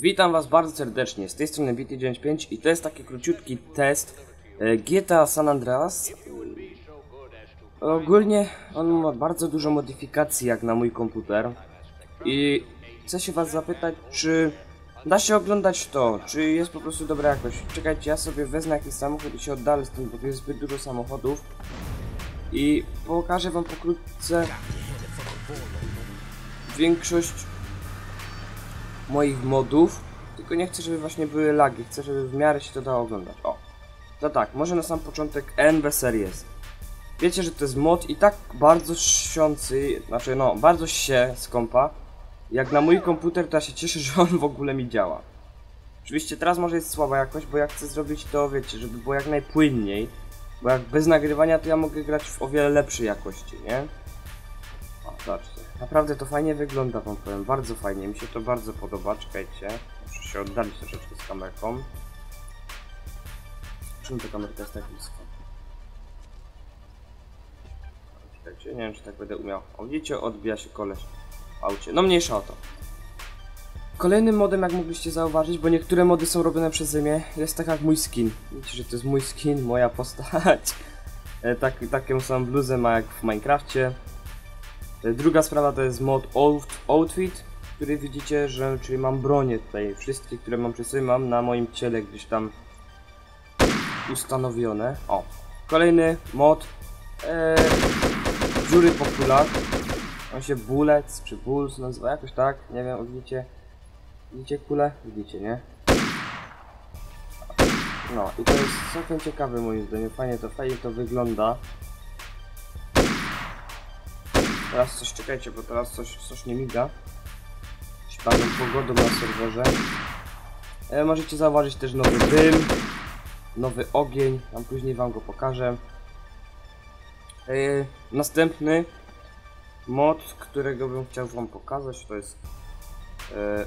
Witam Was bardzo serdecznie, z tej strony BT95 i to jest taki króciutki test e, GTA San Andreas. Ogólnie on ma bardzo dużo modyfikacji jak na mój komputer i chcę się Was zapytać, czy da się oglądać to, czy jest po prostu dobra jakość. Czekajcie, ja sobie wezmę jakiś samochód i się oddalę z tym, bo tu jest zbyt dużo samochodów i pokażę Wam pokrótce większość moich modów, tylko nie chcę, żeby właśnie były lagi, chcę, żeby w miarę się to dało oglądać. O, to tak, może na sam początek NB Series. Wiecie, że to jest mod i tak bardzo świący, znaczy no, bardzo się skąpa. Jak na mój komputer, to ja się cieszę, że on w ogóle mi działa. Oczywiście teraz może jest słaba jakość, bo ja chcę zrobić to, wiecie, żeby było jak najpłynniej. Bo jak bez nagrywania, to ja mogę grać w o wiele lepszej jakości, nie? O, zobaczcie. Naprawdę to fajnie wygląda, wam powiem. Bardzo fajnie. Mi się to bardzo podoba. Czekajcie. Muszę się oddalić troszeczkę z kamerką. Czemu ta kamerka jest tak blisko? Czekajcie, nie wiem czy tak będę umiał. O, widzicie, odbija się koleś w aucie. No mniejsza o to. Kolejnym modem, jak mogliście zauważyć, bo niektóre mody są robione przeze mnie, jest tak jak mój skin. Widzicie, że to jest mój skin, moja postać. E, tak, taką samą bluzę ma jak w Minecrafcie. E, Druga sprawa to jest mod out, Outfit, który widzicie, że czyli mam bronię tutaj. Wszystkie, które mam przy sobie, mam na moim ciele gdzieś tam ustanowione. O, kolejny mod e, dziury po kulach. On się Bullets czy Bulls nazywa jakoś tak, nie wiem, widzicie? Widzicie kulę? Widzicie, nie? No i to jest całkiem ciekawe moim zdaniem, fajnie to, fajnie to wygląda. Teraz coś, czekajcie, bo teraz coś, coś nie miga. Śpaną pogodą na serwerze. E, możecie zauważyć też nowy dym, nowy ogień, tam później wam go pokażę. E, następny mod, którego bym chciał wam pokazać, to jest... E,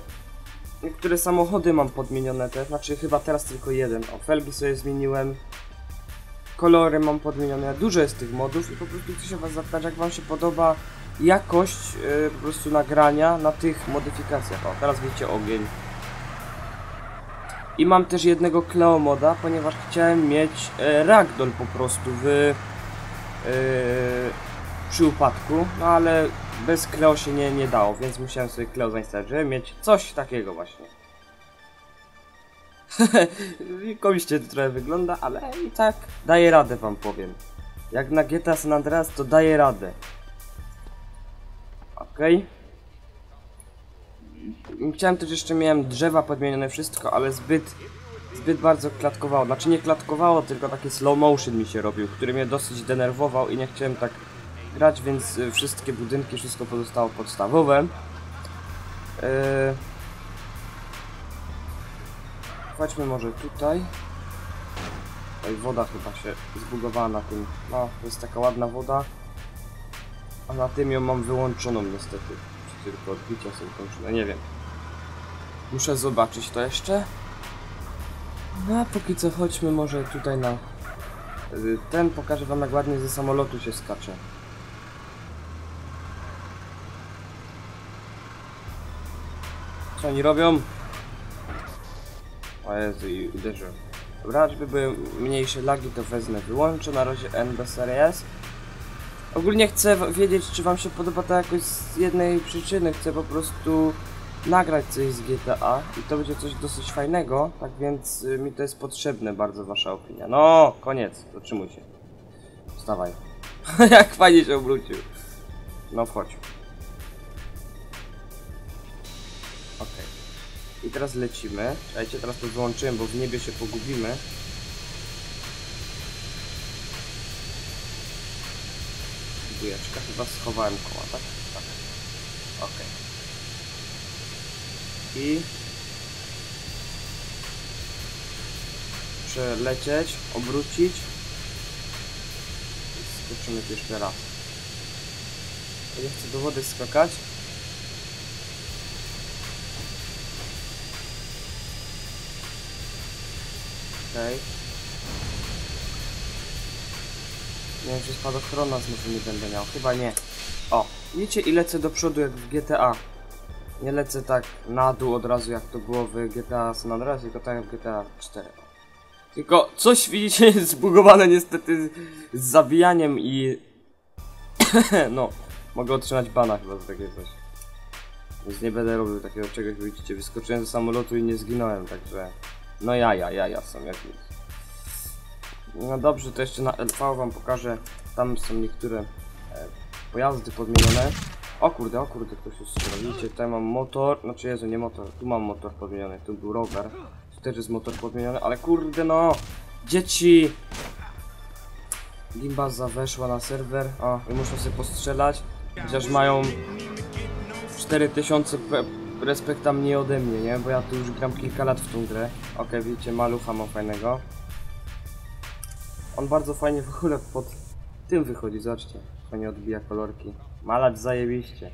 niektóre samochody mam podmienione te, znaczy chyba teraz tylko jeden. O, felgi sobie zmieniłem. Kolory mam podmienione, dużo jest tych modów i po prostu chcę się was zapytać, jak wam się podoba jakość e, po prostu nagrania na tych modyfikacjach. O, teraz widzicie ogień. I mam też jednego Cleo moda, ponieważ chciałem mieć e, ragdoll po prostu w e, przy upadku, no ale bez Cleo się nie, nie dało, więc musiałem sobie Cleo zainstalować, żeby mieć coś takiego właśnie. Komicznie to trochę wygląda, ale i tak daje radę wam powiem. Jak na GTA San Andreas to daje radę. Okej. Chciałem też jeszcze, miałem drzewa podmienione, wszystko, ale zbyt, zbyt bardzo klatkowało. Znaczy nie klatkowało, tylko taki slow motion mi się robił, który mnie dosyć denerwował i nie chciałem tak grać, więc y, wszystkie budynki, wszystko pozostało podstawowe. Yy... Chodźmy może tutaj. Tutaj woda chyba się zbugowała na tym. No, jest taka ładna woda. A na tym ją mam wyłączoną niestety. Czy tylko odbicia są kończone, nie wiem. Muszę zobaczyć to jeszcze. No a póki co chodźmy może tutaj na... y, Ten pokażę wam jak ładnie ze samolotu się skacze. Co oni robią? Jezu, i uderzyłem. Dobra, żeby były mniejsze lagi, to wezmę, wyłączę na razie NB. Ogólnie chcę wiedzieć, czy wam się podoba to jakoś z jednej przyczyny. Chcę po prostu nagrać coś z GTA i to będzie coś dosyć fajnego, tak więc y, mi to jest potrzebne bardzo wasza opinia. No, koniec, zatrzymuj się. Wstawaj. Jak fajnie się obrócił. No chodź. I teraz lecimy. Czekajcie, teraz to wyłączyłem, bo w niebie się pogubimy. Dujeczka, chyba schowałem koła, tak? Tak. Okej. I... Przelecieć, obrócić. Skoczymy tu jeszcze raz. Ja chcę do wody skakać. Okej. Nie wiem, czy spadochrona znowu nie będę miał. Chyba nie. O, widzicie i lecę do przodu jak w GTA. Nie lecę tak na dół od razu jak to było w GTA San Andreas, tylko tak jak w GTA 4. Tylko coś widzicie jest zbugowane niestety z zabijaniem i no, mogę otrzymać bana chyba za takie coś. Więc nie będę robił takiego czegoś, widzicie, wyskoczyłem z samolotu i nie zginąłem, także no ja, ja, ja, ja są jak. No dobrze, to jeszcze na LV wam pokażę, tam są niektóre e, pojazdy podmienione. O kurde, o kurde, ktoś się strzela. Widzicie, tutaj mam motor, znaczy Jezu, nie motor, tu mam motor podmieniony, tu był rower. Tu też jest motor podmieniony, ale kurde no! Dzieci! Gimbaza weszła na serwer, o, i muszą sobie postrzelać, chociaż mają 4000 pe- respekta mniej ode mnie, nie? Bo ja tu już gram kilka lat w tą grę. Okej, widzicie, malucha mam fajnego. On bardzo fajnie w ogóle pod tym wychodzi, zobaczcie. Fajnie odbija kolorki. Malać zajebiście.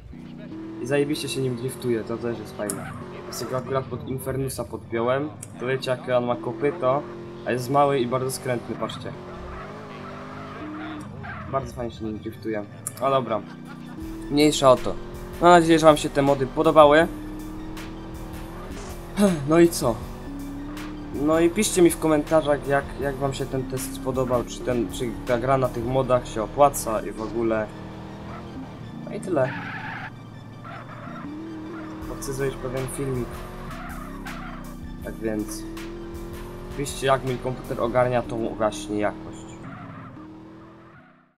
I zajebiście się nim driftuje, to też jest fajne. Ja sobie akurat pod Infernusa podpiąłem. To wiecie jakie on ma kopyto, a jest mały i bardzo skrętny, patrzcie. Bardzo fajnie się nim driftuje. No dobra. Mniejsza o to. Mam nadzieję, że wam się te mody podobały. No i co? No i piszcie mi w komentarzach, jak, jak wam się ten test spodobał, czy, ten, czy ta gra na tych modach się opłaca i w ogóle. No i tyle. Chcę zrobić pewien filmik. Tak więc... Piszcie, jak mój komputer ogarnia tą właśnie jakość.